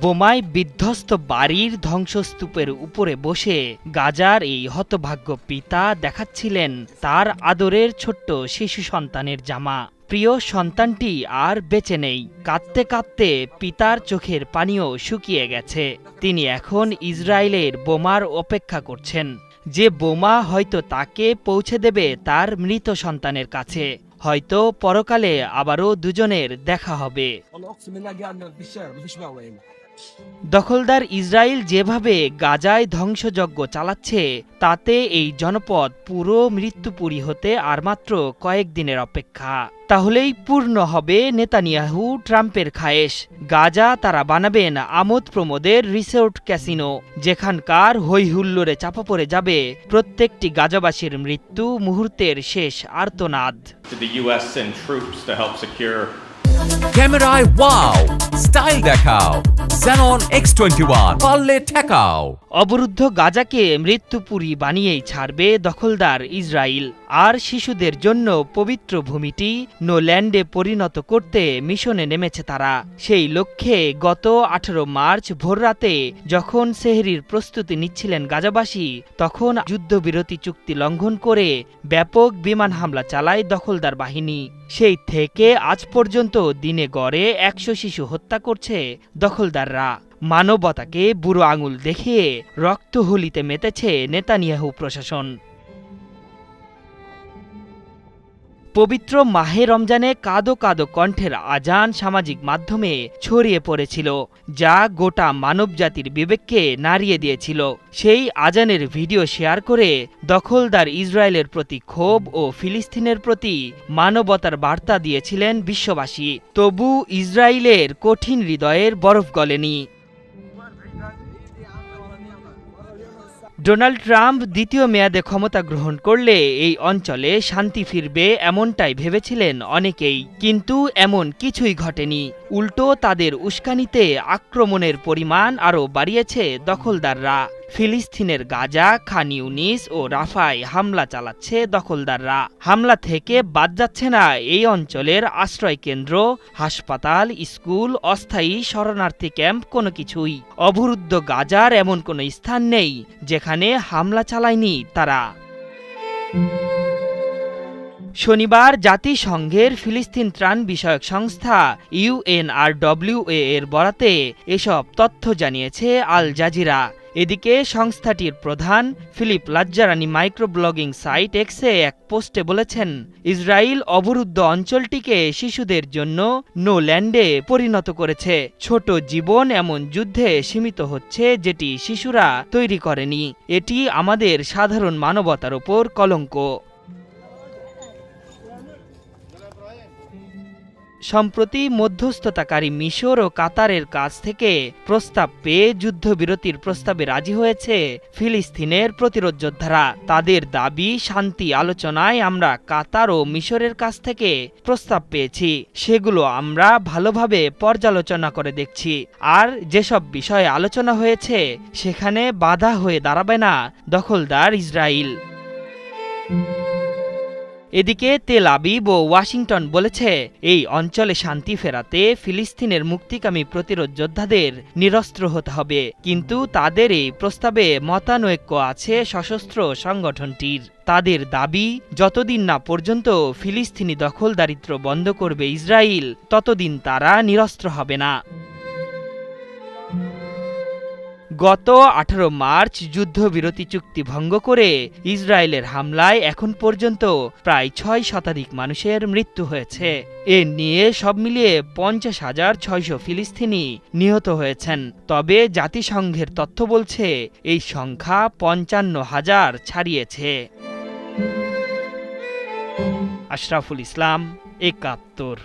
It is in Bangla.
বোমায় বিধ্বস্ত বাড়ির ধ্বংসস্তূপের উপরে বসে গাজার এই হতভাগ্য পিতা দেখাচ্ছিলেন তার আদরের ছোট্ট শিশু সন্তানের জামা। প্রিয় সন্তানটি আর বেঁচে নেই। কাঁদতে কাঁদতে পিতার চোখের পানিও শুকিয়ে গেছে। তিনি এখন ইসরায়েলের বোমার অপেক্ষা করছেন। যে বোমা হয়তো তাকে পৌঁছে দেবে তার মৃত সন্তানের কাছে। হয়তো পরকালে আবারও দুজনের দেখা হবে। দখলদার ইসরায়েল যেভাবে গাজায় ধ্বংসযজ্ঞ চালাচ্ছে তাতে এই জনপদ পুরো মৃত্যুপুরী হতে আর মাত্র কয়েকদিনের অপেক্ষা। তাহলেই পূর্ণ হবে নেতানিয়াহু ট্রাম্পের খায়েশ। গাজা তারা বানাবেন আমোদ প্রমোদের রিসোর্ট ক্যাসিনো যেখানকার হৈহুল্লোরে চাপা পড়ে যাবে প্রত্যেকটি গাজাবাসীর মৃত্যু মুহূর্তের শেষ আর্তনাদ। ক্যামেরায় ওয়াও! স্টাইল দেখাও! Xenon X21 পারলে ঠেকাও অবরুদ্ধ গাজাকে মৃত্যুপুরী বানিয়েই ছাড়বে দখলদার ইসরায়েল আর শিশুদের জন্য পবিত্র ভূমিটি নোল্যান্ডে পরিণত করতে মিশনে নেমেছে তারা। সেই লক্ষ্যে গত আঠারো মার্চ ভোররাতে যখন সেহরির প্রস্তুতি নিচ্ছিলেন গাজাবাসী, তখন যুদ্ধবিরতি চুক্তি লঙ্ঘন করে ব্যাপক বিমান হামলা চালায় দখলদার বাহিনী। সেই থেকে আজ পর্যন্ত দিনে গড়ে একশো শিশু হত্যা করছে দখলদাররা। মানবতাকে বুড়ো আঙুল দেখিয়ে রক্ত রক্তহুলিতে মেতেছে নেতানিয়াহু প্রশাসন। পবিত্র মাহে রমজানে কাদো কাদো কণ্ঠের আজান সামাজিক মাধ্যমে ছড়িয়ে পড়েছিল, যা গোটা মানবজাতির বিবেককে নাড়িয়ে দিয়েছিল। সেই আজানের ভিডিও শেয়ার করে দখলদার ইসরায়েলের প্রতি ক্ষোভ ও ফিলিস্তিনের প্রতি মানবতার বার্তা দিয়েছিলেন বিশ্ববাসী। তবু ইসরায়েলের কঠিন হৃদয়ের বরফ গলেনি। ডোনাল্ড ট্রাম্প দ্বিতীয় মেয়াদে ক্ষমতা গ্রহণ করলে এই অঞ্চলে শান্তি ফিরবে এমনটাই ভেবেছিলেন অনেকেই। কিন্তু এমন কিছুই ঘটেনি। উল্টো তাদের উস্কানিতে আক্রমণের পরিমাণ আরও বাড়িয়েছে দখলদাররা। ফিলিস্তিনের গাজা, খান ইউনিস ও রাফায় হামলা চালাচ্ছে দখলদাররা। হামলা থেকে বাদ যাচ্ছে না এই অঞ্চলের আশ্রয় কেন্দ্র হাসপাতাল, স্কুল, অস্থায়ী শরণার্থী ক্যাম্প কোনো কিছুই। অবরুদ্ধ গাজার এমন কোনো স্থান নেই যেখানে হামলা চালায়নি তারা। শনিবার জাতিসংঘের ফিলিস্তিন ত্রাণ বিষয়ক সংস্থা ইউএনআরডব্লিউএ এর বরাতে এসব তথ্য জানিয়েছে আল জাজিরা। এদিকে সংস্থাটির প্রধান Philippe Lazzarini micro blogging site এক্সে এক পোস্টে বলেছেন ইসরায়েল অবরুদ্ধ অঞ্চলটিকে শিশুদের জন্য নো ল্যান্ডে পরিণত করেছে। ছোট জীবন এমন যুদ্ধে সীমিত হচ্ছে যেটি শিশুরা তৈরি করেনি। এটি আমাদের সাধারণ মানবতার ওপর কলঙ্ক। সম্প্রতি মধ্যস্থতাকারী মিশর ও কাতারের কাছ থেকে প্রস্তাব পেয়ে যুদ্ধবিরতির প্রস্তাবে রাজি হয়েছে ফিলিস্তিনের প্রতিরোধ যোদ্ধারা। তাদের দাবি, শান্তি আলোচনায় আমরা কাতার ও মিশরের কাছ থেকে প্রস্তাব পেয়েছি। সেগুলো আমরা ভালোভাবে পর্যালোচনা করে দেখছি। আর যেসব বিষয়ে আলোচনা হয়েছে, সেখানে বাধা হয়ে দাঁড়াবে না দখলদার ইসরায়েল এদিকে তেল আবিব ও ওয়াশিংটন বলেছে, এই অঞ্চলে শান্তি ফেরাতে ফিলিস্তিনের মুক্তিকামী প্রতিরোধ যোদ্ধাদের নিরস্ত্র হতে হবে। কিন্তু তাদের এই প্রস্তাবে মতানৈক্য আছে সশস্ত্র সংগঠনটির। তাদের দাবি, যতদিন না পর্যন্ত ফিলিস্তিনি দখলদারিত্ব বন্ধ করবে ইসরায়েল ততদিন তারা নিরস্ত্র হবে না। গত আঠারো মার্চ যুদ্ধবিরতি চুক্তি ভঙ্গ করে ইসরায়েলের হামলায় এখন পর্যন্ত প্রায় ছয় শতাধিক মানুষের মৃত্যু হয়েছে। এ নিয়ে সব মিলিয়ে পঞ্চাশ হাজার ছয়শো ফিলিস্তিনি নিহত হয়েছেন। তবে জাতিসংঘের তথ্য বলছে, এই সংখ্যা পঞ্চান্ন হাজার ছাড়িয়েছে। আশরাফুল ইসলাম, একাত্তর।